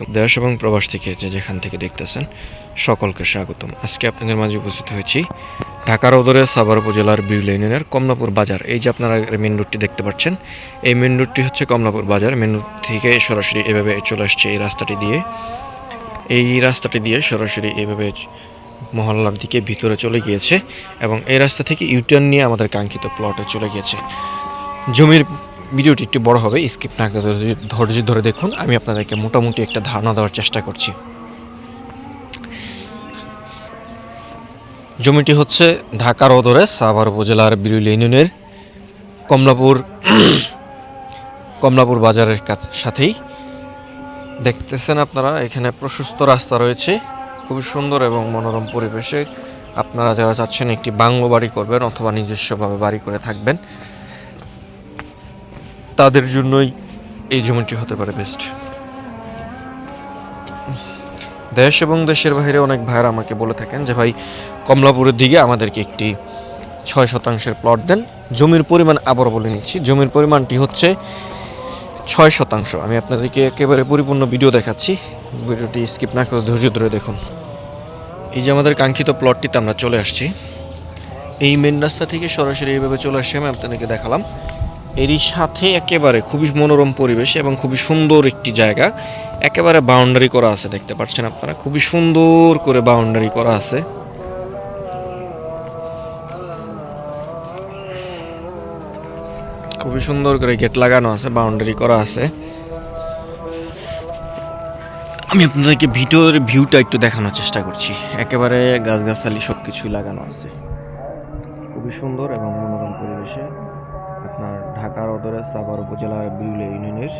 দেশ এবং প্রবাস থেকে যে যেখান থেকে দেখতেছেন, সকলকে স্বাগতম। আজকে আপনাদের মাঝে উপস্থিত হয়েছি ঢাকার ওদরে সাভার উপজেলার বিউল ইউনিয়নের কমলাপুর বাজার। এই যে আপনারা মেন রুটটি দেখতে পাচ্ছেন, এই মেন রুটটি হচ্ছে কমলাপুর বাজার। মেন রুট থেকে সরাসরি এভাবে চলে আসছে এই রাস্তাটি দিয়ে। এই রাস্তাটি দিয়ে সরাসরি এভাবে মহল্লার দিকে ভিতরে চলে গিয়েছে এবং এই রাস্তা থেকে ইউটার্ন নিয়ে আমাদের কাঙ্ক্ষিত প্লটে চলে গিয়েছে। জমির ভিডিওটি একটু বড় হবে স্কিপ না ধৈর্য ধরে দেখুন। আমি আপনাদেরকে মোটামুটি একটা ধারণা দেওয়ার চেষ্টা করছি। জমিটি হচ্ছে ঢাকার অদরে সাভার উপজেলার বিরুল ইউনিয়নের কমলাপুর কমলাপুর বাজারের সাথেই। দেখতেছেন আপনারা, এখানে প্রশস্ত রাস্তা রয়েছে, খুবই সুন্দর এবং মনোরম পরিবেশে। আপনারা যারা চাচ্ছেন একটি বাংলো বাড়ি করবেন অথবা নিজস্বভাবে বাড়ি করে থাকবেন। তাদের জন্যই এই জমিটি হতে পারে বেস্ট দেশ এবং দেশের বাইরে অনেক ভাইয়েরা আমাকে বলে থাকেন যে, ভাই, কমলাপুরের দিকে আমাদেরকে একটি ছয় শতাংশের প্লট দেন। জমির পরিমাণ আবার বলে নিচ্ছি। জমির পরিমাণটি হচ্ছে ছয় শতাংশ। আমি আপনাদেরকে একেবারে পরিপূর্ণ ভিডিও দেখাচ্ছি। ভিডিওটি স্কিপ না করে ধৈর্য ধরে দেখুন। এই যে আমাদের কাঙ্ক্ষিত প্লটটিতে আমরা চলে আসছি। এই মেন রাস্তা থেকে সরাসরি এইভাবে চলে আসছি, আমি আপনাদেরকে দেখালাম। এরই সাথে একেবারে খুবই মনোরম পরিবেশ এবং খুবই সুন্দর একটি জায়গা। একেবারে বাউন্ডারি করা আছে, দেখতে পাচ্ছেন আপনারা। খুবই সুন্দর করে বাউন্ডারি করা আছে। খুবই সুন্দর করে গেট লাগানো আছে বাউন্ডারি করা আছে। আমি আপনাদেরকে ভিডিওর ভিউটা একটু দেখানোর চেষ্টা করছি। একেবারে গাছগাছালি সব কিছুই লাগানো আছে। খুবই সুন্দর এবং মনোরম পরিবেশে আপনার ঢাকার অদরে সাভার উপজেলার বিউলে ইউনিয়নের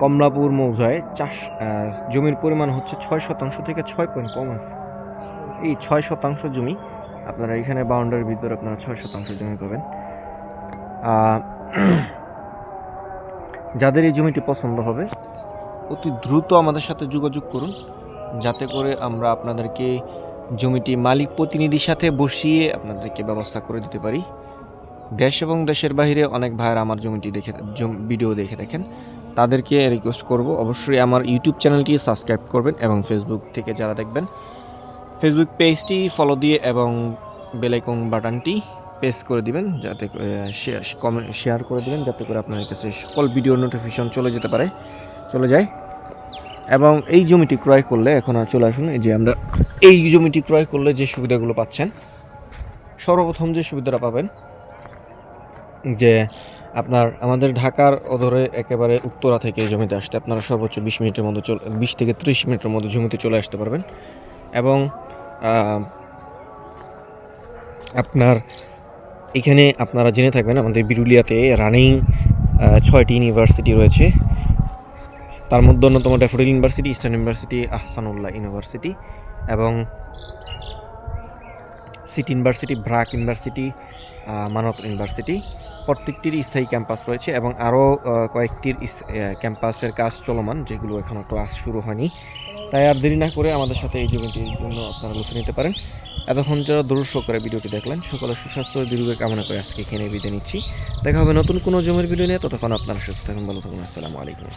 কমলাপুর মৌজায় চাষ জমির পরিমাণ হচ্ছে ছয় শতাংশ থেকে ছয় পয়েন্ট কম আছে। এই ছয় শতাংশ জমি আপনারা এখানে বাউন্ডারির ভিতরে আপনারা ছয় শতাংশ জমি পাবেন। যাদের এই জমিটি পছন্দ হবে, অতি দ্রুত আমাদের সাথে যোগাযোগ করুন। যাতে করে আমরা আপনাদেরকে জমিটি মালিক প্রতিনিধির সাথে বসিয়ে আপনাদেরকে ব্যবস্থা করে দিতে পারি। দেশ এবং দেশের বাইরে অনেক ভাইয়ের আমার জমিটি দেখে ভিডিও দেখে দেখেন। তাদেরকে রিকোয়েস্ট করব, অবশ্যই আমার ইউটিউব চ্যানেলটি সাবস্ক্রাইব করবেন এবং ফেসবুক থেকে যারা দেখবেন ফেসবুক পেজটি ফলো দিয়ে এবং বেলাইকন বাটনটি প্রেস করে দিবেন, যাতে শেয়ার করে দিবেন, যাতে করে আপনার কাছে সকল ভিডিও নোটিফিকেশন চলে যেতে পারে। চলে যায়। এবং এই জমিটি ক্রয় করলে, এখন আর চলে আসুন, এই যে আমরা এই জমিটি ক্রয় করলে যে সুবিধাগুলো পাচ্ছেন, সর্বপ্রথম যে সুবিধাটা পাবেন, যে আপনার আমাদের ঢাকার অধরে একেবারে উত্তরা থেকে জমিতে আসতে আপনারা সর্বোচ্চ বিশ মিনিটের মধ্যে চলে, বিশ থেকে ত্রিশ মিনিটের মধ্যে জমিতে চলে আসতে পারবেন। এবং আপনার এখানে আপনারা জেনে থাকবেন, আমাদের বিরুলিয়াতে রানিং ছয়টি ইউনিভার্সিটি রয়েছে। তার মধ্যে অন্যতম Daffodil University, Eastern University, Ahsanullah University এবং সিটি ইউনিভার্সিটি, ব্রাক ইউনিভার্সিটি মানত ইউনিভার্সিটি। প্রত্যেকটির স্থায়ী ক্যাম্পাস রয়েছে এবং আরও কয়েকটির ক্যাম্পাসের কাজ চলমান যেগুলো এখনও ক্লাস শুরু হয়নি। তাই আর দেরি না করে আমাদের সাথে এই জমিটির জন্য আপনারা লুফে নিতে পারেন। এতক্ষণ যারা দূর করে ভিডিওটি দেখলেন, সকলের সুস্বাস্থ্য দীর্ঘ কামনা করে আজকে এখানে বিদায় নিচ্ছি। দেখা হবে নতুন কোনো জমির ভিডিও নিয়ে। ততক্ষণ আপনারা সুস্থ থাকুন, ভালো থাকুন। আসসালামু আলাইকুম।